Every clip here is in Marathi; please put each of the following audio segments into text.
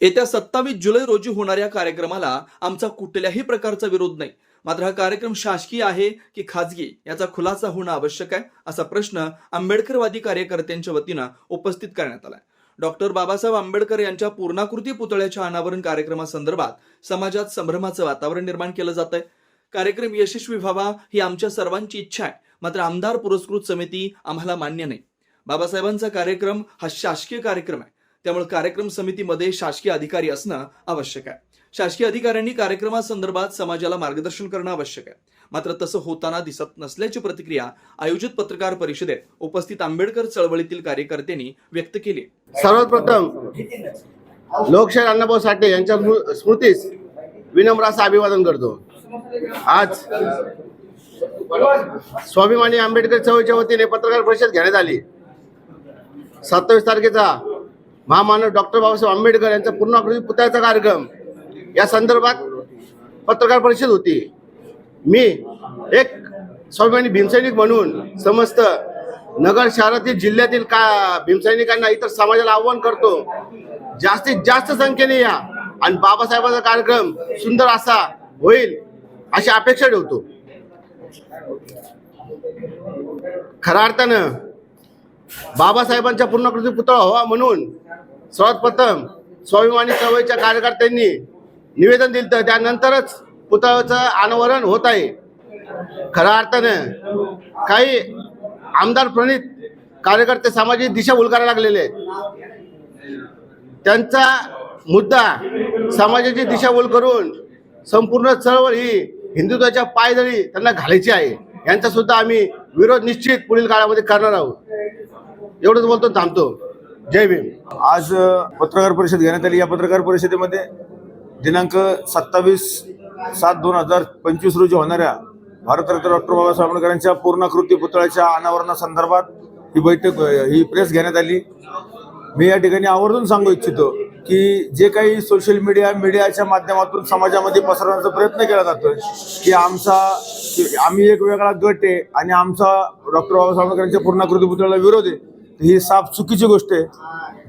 येत्या सत्तावीस जुलै रोजी होणाऱ्या कार्यक्रमाला आमचा कुठल्याही प्रकारचा विरोध नाही. मात्र हा कार्यक्रम शासकीय आहे की खाजगी याचा खुलासा होणं आवश्यक आहे असा प्रश्न आंबेडकरवादी कार्यकर्त्यांच्या वतीनं उपस्थित करण्यात आलाय. डॉक्टर बाबासाहेब आंबेडकर यांच्या पूर्णाकृती पुतळ्याच्या अनावरण कार्यक्रमासंदर्भात समाजात संभ्रमाचं वातावरण निर्माण केलं जात आहे. कार्यक्रम यशस्वी व्हावा ही आमच्या सर्वांची इच्छा आहे मात्र आमदार पुरस्कृत समिती आम्हाला मान्य नाही. बाबासाहेबांचा कार्यक्रम हा शासकीय कार्यक्रम आहे. त्यामुळे कार्यक्रम समितीमध्ये शासकीय अधिकारी असणं आवश्यक आहे. शासकीय अधिकाऱ्यांनी कार्यक्रमासंदर्भात समाजाला मार्गदर्शन करणं आवश्यक आहे. मात्र तसं होताना दिसत नसल्याची प्रतिक्रिया आयोजित पत्रकार परिषदेत उपस्थित आंबेडकर चळवळीतील कार्यकर्त्यांनी व्यक्त केली सर्वात सर्वप्रथम लोकशाही अण्णाभाऊ साठे यांच्या स्मृतीस विनम्र असं अभिवादन करतो. आज स्वाभिमानी आंबेडकर चळवळीच्या वतीने पत्रकार परिषद घेण्यात आली. सत्तावीस तारखेचा महामानव डॉक्टर बाबासाहेब आंबेडकर यांचा पूर्णाकृती पुतळ्याचा कार्यक्रम. या संदर्भात पत्रकार परिषद होती. मी एक स्वाभिमानी भीमसैनिक म्हणून समस्त नगर शहरातील जिल्ह्यातील का भीमसैनिकांना इतर समाजाला आव्हान करतो. जास्तीत जास्त संख्येने या आणि बाबासाहेबांचा कार्यक्रम सुंदर असा होईल अशी अपेक्षा ठेवतो. खऱ्या अर्थानं बाबासाहेबांच्या पूर्णकृती पुतळा व्हावा म्हणून सर्वात प्रथम स्वाभिमानी चळवळीच्या कार्यकर्त्यांनी निवेदन दिलं तर त्यानंतरच पुतळ्याचं अनावरण होत आहे. खऱ्या अर्थानं काही आमदार प्रणित कार्यकर्ते सामाजिक दिशाभूल करायला लागलेले आहेत. त्यांचा मुद्दा समाजाची दिशाभूल करून संपूर्ण चळवळ ही हिंदुत्वाच्या पायदळी त्यांना घालायची आहे. यांचा सुद्धा आम्ही विरोध निश्चित पुढील काळामध्ये करणार आहोत. एवढंच बोलतो थांबतो. जय भीम. आज पत्रकार परिषद घेण्यात आली. या पत्रकार परिषदेमध्ये दिनांक सत्तावीस सात दोन हजार पंचवीस रोजी होणाऱ्या भारतरत्न डॉक्टर बाबासाहेब आंबेडकरांच्या पूर्णाकृती पुतळ्याच्या अनावरणासंदर्भात ही बैठक ही प्रेस घेण्यात आली. मी या ठिकाणी आवर्जून सांगू इच्छितो की जे काही सोशल मीडिया मीडियाच्या माध्यमातून समाजामध्ये पसरवण्याचा प्रयत्न केला जातोय की आमचा आम्ही एक वेगळा गट आहे आणि आमचा डॉक्टर बाबासाहेब आंबेडकरांच्या पूर्णाकृती पुतळ्याला विरोध आहे ही साफ चुकीची गोष्ट आहे.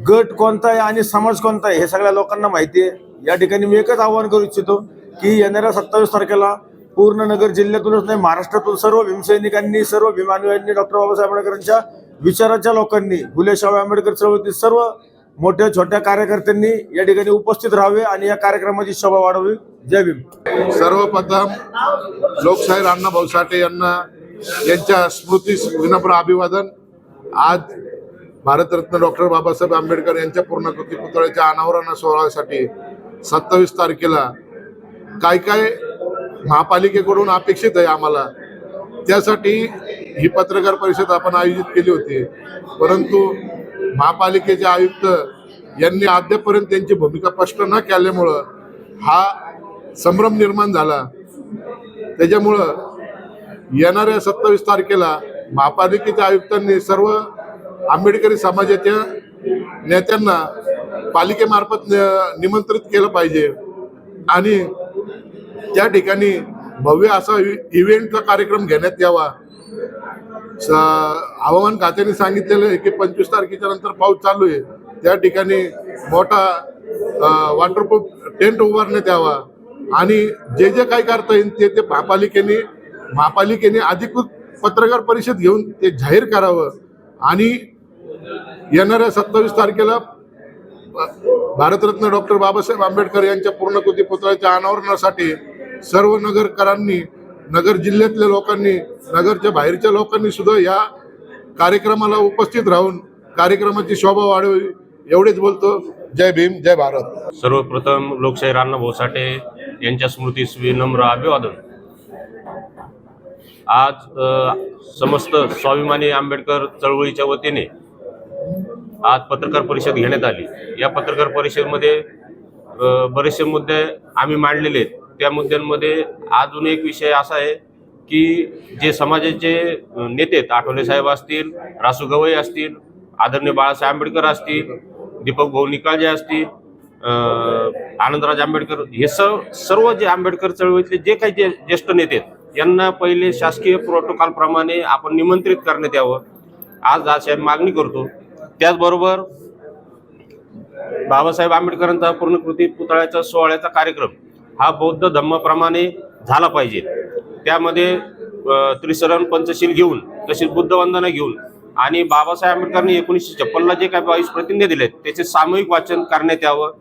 गट कोणता आहे आणि समाज कोणता आहे हे सगळ्या लोकांना माहिती आहे. या ठिकाणी मी एकच आवाहन करू इच्छितो की येणाऱ्या सत्तावीस तारखेला पूर्ण नगर जिल्ह्यातूनच नाही महाराष्ट्रातून सर्व भीमसैनिकांनी सर्व भीमानुयांनी डॉक्टर बाबासाहेब आंबेडकरांच्या विचाराच्या लोकांनी फुले शाहू आंबेडकर चळवळीतील सर्व मोठ्या छोट्या कार्यकर्त्यांनी या ठिकाणी उपस्थित राहावे आणि या कार्यक्रमाची शोभा वाढवी. जय भीम. सर्वप्रथम लोकशाहीर अण्णाभाऊ साठे यांना यांच्या स्मृतीस विनम्र अभिवादन. आज भारतरत्न डॉक्टर बाबासाहेब आंबेडकर यांच्या पूर्णकृती पुतळ्याच्या अनावरण सोहळ्यासाठी सत्तावीस तारखेला काय काय महापालिकेकडून अपेक्षित आहे आम्हाला त्यासाठी ही पत्रकार परिषद आपण आयोजित केली होती. परंतु महापालिकेचे आयुक्त यांनी अद्यापर्यंत त्यांची भूमिका स्पष्ट न केल्यामुळं हा संभ्रम निर्माण झाला. त्याच्यामुळं येणाऱ्या सत्तावीस तारखेला महापालिकेच्या आयुक्तांनी सर्व आंबेडकरी समाजाच्या नेत्यांना पालिकेमार्फत न- निमंत्रित केलं पाहिजे. आणि त्या ठिकाणी भव्य असा इ- इव्हेंटचा कार्यक्रम घेण्यात यावा. स- हवामान खात्याने सांगितलेलं आहे की पंचवीस तारखेच्या नंतर पाऊस चालू आहे. त्या ठिकाणी मोठा वॉटरप्रूफ टेंट उभारण्यात यावा. आणि जे जे काही करता येईल ते ते महापालिकेने महापालिकेने अधिकृत पत्रकार परिषद घेऊन ते जाहीर करावं. आणि येणाऱ्या सत्तावीस तारखेला भारतरत्न डॉक्टर बाबासाहेब आंबेडकर यांच्या पूर्णकृती पुतळ्याच्या अनावरणासाठी सर्व नगरकरांनी नगर जिल्ह्यातल्या लोकांनी नगरच्या बाहेरच्या लोकांनी सुद्धा या कार्यक्रमाला उपस्थित राहून कार्यक्रमाची शोभा वाढवी एवढेच बोलतो. जय भीम जय भारत. सर्वप्रथम लोकशाही राणा साठे यांच्या स्मृतीस विनम्र अभिवादन. आज समस्त स्वाभिमानी आंबेडकर चळवळीच्या वतीने आज पत्रकार परिषद घेण्यात आली. या पत्रकार परिषदेमध्ये बरेचसे मुद्दे आम्ही मांडलेले आहेत. त्या मुद्द्यांमध्ये अजून एक विषय असा आहे की जे समाजाचे नेते आहेत आठवले साहेब असतील रासू गवई असतील आदरणीय बाळासाहेब आंबेडकर असतील दीपक भाऊ निकाळजे असतील आनंदराज आंबेडकर हे सर्व सर्व जे आंबेडकर चळवळीतले जे काही जे ज्येष्ठ नेते आहेत यांना पहिले शासकीय प्रोटोकॉलप्रमाणे आपण निमंत्रित करण्यात यावं. आज आज मागणी करतो त्याचबरोबर बाबासाहेब आंबेडकरांचा पूर्णकृती पुतळ्याचा सोहळ्याचा कार्यक्रम हा बौद्ध धम्माप्रमाणे झाला पाहिजे. त्यामध्ये त्रिसरण पंचशील घेऊन तसेच बुद्धवंदना घेऊन आणि बाबासाहेब आंबेडकरांनी एकोणीसशे छप्पनला जे काही बावीस प्रतिज्ञा दिलेत त्याचे सामूहिक वाचन करण्यात यावं.